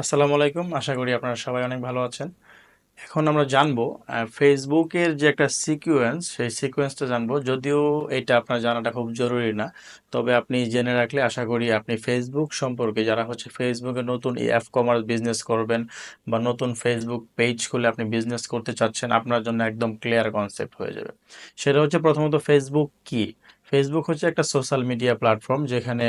আসসালামু আলাইকুম। আশা করি আপনারা সবাই অনেক ভালো আছেন। এখন আমরা জানব ফেসবুকের যে একটা সিকোয়েন্স সেই সিকুয়েন্সটা জানব। যদিও এটা আপনার জানাটা খুব জরুরি না, তবে আপনি জেনে রাখলে আশা করি আপনি ফেসবুক সম্পর্কে, যারা হচ্ছে ফেসবুকে নতুন অ্যাপ কমার্স বিজনেস করবেন বা নতুন ফেসবুক পেজ খুলে আপনি বিজনেস করতে চাচ্ছেন, আপনার জন্য একদম ক্লিয়ার কনসেপ্ট হয়ে যাবে। সেটা হচ্ছে প্রথমত ফেসবুক কি? ফেসবুক হচ্ছে একটা সোশ্যাল মিডিয়া প্ল্যাটফর্ম যেখানে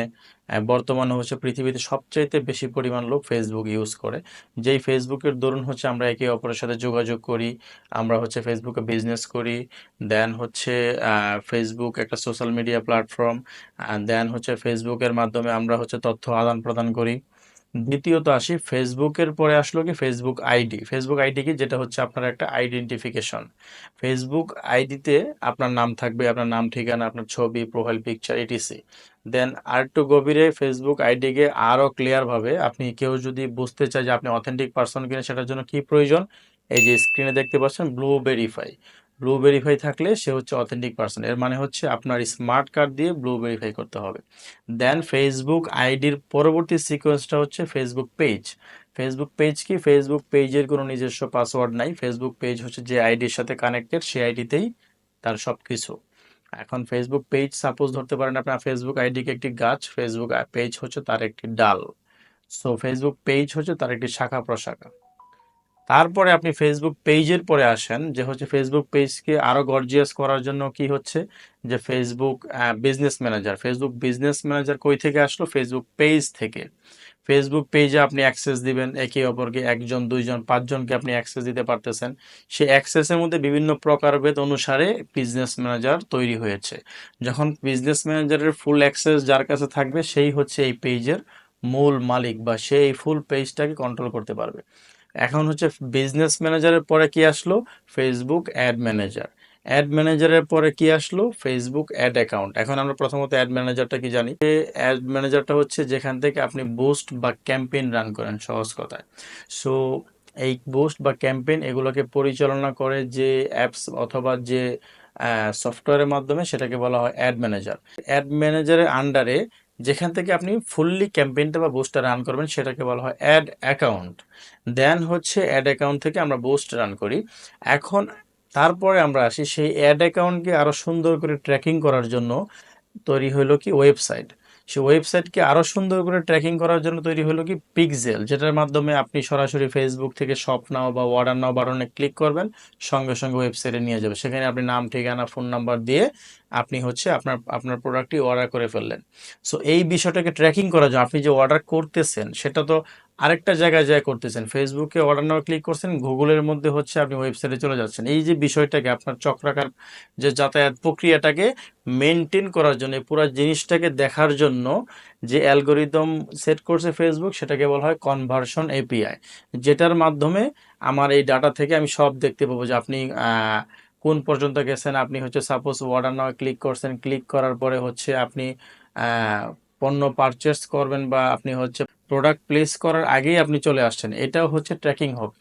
বর্তমানে হচ্ছে পৃথিবীতে সবচাইতে বেশি পরিমাণ লোক ফেসবুক ইউজ করে। যেই ফেসবুকের দরুন হচ্ছে আমরা একে অপরের সাথে যোগাযোগ করি, আমরা হচ্ছে ফেসবুকে বিজনেস করি দেন হচ্ছে ফেসবুক একটা সোশ্যাল মিডিয়া প্ল্যাটফর্ম দেন হচ্ছে ফেসবুকের মাধ্যমে আমরা হচ্ছে তথ্য আদান প্রদান করি। দ্বিতীয়ত আসি, ফেসবুকের পরে আসলো কি? Facebook ID. ফেসবুক আইডি কি? যেটা হচ্ছে আপনার একটা আইডেন্টিফিকেশন ফেসবুক আইডিতে আপনার নাম থাকবে, আপনার নাম ঠিকানা, আপনার ছবি প্রোফাইল পিকচার এটিসি দেন আর একটু গভীরে ফেসবুক আইডিকে আরও ক্লিয়ারভাবে আপনি কেউ যদি বুঝতে চায় যে আপনি অথেন্টিক পার্সন কিনা, সেটার জন্য কি প্রয়োজন? এই যে স্ক্রিনে দেখতে পাচ্ছেন ব্লু ভেরিফাই ব্লু ভেরিফাই থাকলে সে হচ্ছে অথেন্টিক পারসন এর মানে হচ্ছে আপনার স্মার্ট কার্ড দিয়ে ব্লু ভেরিফাই করতে হবে। দেন ফেসবুক আইডির পরবর্তী সিকোয়েন্সটা হচ্ছে ফেসবুক পেজ ফেসবুক পেজ কি? ফেসবুক পেজের কোনো নিজস্ব পাসওয়ার্ড নাই। ফেসবুক পেজ হচ্ছে যে আইডির সাথে কানেক্টেড সেই আইডিতেই তার সব কিছু এখন ফেসবুক পেজ সাপোজ ধরতে পারেন আপনার ফেসবুক আইডিকে একটি গাছ ফেসবুক পেজ হচ্ছে তার একটি ডাল। সো ফেসবুক পেজ হচ্ছে তার একটি শাখা প্রশাখা। তারপরে আপনি ফেসবুক পেজের পরে আসেন, যে হচ্ছে ফেসবুক পেজকে আরও গর্জিয়াস করার জন্য কি হচ্ছে? যে Facebook business manager Facebook business manager কই থেকে আসলো? ফেসবুক পেজ থেকে। ফেসবুক পেজে আপনি অ্যাক্সেস দিবেন, একে অপরকে একজন, দুইজন, পাঁচজনকে আপনি অ্যাক্সেস দিতে পারতেছেন। সেই অ্যাক্সেসের মধ্যে বিভিন্ন প্রকারভেদ অনুসারে বিজনেস ম্যানেজার তৈরি হয়েছে। যখন বিজনেস ম্যানেজারের ফুল অ্যাক্সেস যার কাছে থাকবে, সেই হচ্ছে এই পেজের মূল মালিক বা সেই ফুল পেজটাকে কন্ট্রোল করতে পারবে। এখন হচ্ছে বিজনেস ম্যানেজারের পরে কি আসলো? ফেসবুক অ্যাড ম্যানেজার অ্যাড ম্যানেজারের পরে কি আসলো? ফেসবুক অ্যাড অ্যাকাউন্ট এখন আমরা প্রথমত অ্যাড ম্যানেজারটা কি জানি? অ্যাড ম্যানেজারটা হচ্ছে যেখান থেকে আপনি বুস্ট বা ক্যাম্পেইন রান করেন সহজ কথায়। সো এই বুস্ট বা ক্যাম্পেইন এগুলোকে পরিচালনা করে যে অ্যাপস অথবা যে সফটওয়্যারের মাধ্যমে সেটাকে বলা হয় অ্যাড ম্যানেজার অ্যাড ম্যানেজারের আন্ডারে যেখান থেকে আপনি ফুললি ক্যাম্পেইনটা বা বুস্টটা রান করবেন, সেটাকে বলা হয় অ্যাড অ্যাকাউন্ট দেন হচ্ছে অ্যাড অ্যাকাউন্ট থেকে আমরা বুস্ট রান করি। এখন তারপরে আমরা আসি সেই অ্যাড অ্যাকাউন্টকে আরও সুন্দর করে ট্র্যাকিং করার জন্য তৈরি হলো কি ওয়েবসাইট সেই ওয়েবসাইটকে আরও সুন্দর করে ট্র্যাকিং করার জন্য তৈরি হলো কি পিকজেল যেটার মাধ্যমে আপনি সরাসরি ফেসবুক থেকে শপ নাও বা অর্ডার নাও বাটনে ক্লিক করবেন, সঙ্গে সঙ্গে ওয়েবসাইটে নিয়ে যাবে সেখানে আপনি নাম, ঠিকানা ফোন নাম্বার দিয়ে আপনি হচ্ছে আপনার আপনার প্রোডাক্টটি অর্ডার করে ফেললেন। সো এই বিষয়টাকে ট্র্যাকিং করার জন্য আপনি যে অর্ডার করতেছেন, সেটা তো আরেকটা জায়গায় যায় করতেছেন। ফেসবুকে অর্ডার নাও ক্লিক করছেন গুগলের মধ্যে হচ্ছে আপনি ওয়েবসাইটে চলে যাচ্ছেন। এই যে বিষয়টাকে, আপনার চক্রাকার যে যাতায়াত প্রক্রিয়াটাকে মেনটেন করার জন্য পুরো জিনিসটাকে দেখার জন্য যে অ্যালগোরিদম সেট করছে ফেসবুক সেটাকে বলা হয় কনভার্সন এপিআই যেটার মাধ্যমে আমার এই ডাটা থেকে আমি সব দেখতে পাবো যে আপনি কোন পর্যন্ত গেছেন, আপনি হচ্ছে সাপোজ অর্ডার নাও ক্লিক করছেন। ক্লিক করার পরে হচ্ছে আপনি পণ্য পারচেস করবেন বা আপনি হচ্ছে প্রোডাক্ট প্লেস করার আগেই আপনি চলে আসছেন, এটাও হচ্ছে ট্র্যাকিং হবে।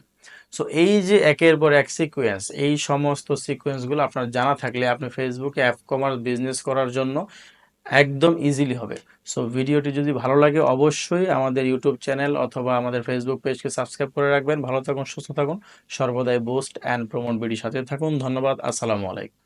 সো এই যে একের পর এক সিকোয়েন্স এই সমস্ত সিকোয়েন্সগুলো আপনার জানা থাকলে আপনি ফেসবুকে অ্যাপ কমার্স বিজনেস করার জন্য একদম ইজিলি হবে। সো ভিডিওটি যদি ভালো লাগে অবশ্যই আমাদের ইউটিউব চ্যানেল অথবা আমাদের ফেসবুক পেজকে সাবস্ক্রাইব করে রাখবেন। ভালো থাকুন, সুস্থ থাকুন, সর্বদাই বোস্ট অ্যান্ড প্রমোট বিডির সাথে থাকুন। ধন্যবাদ, আসসালামু আলাইকুম।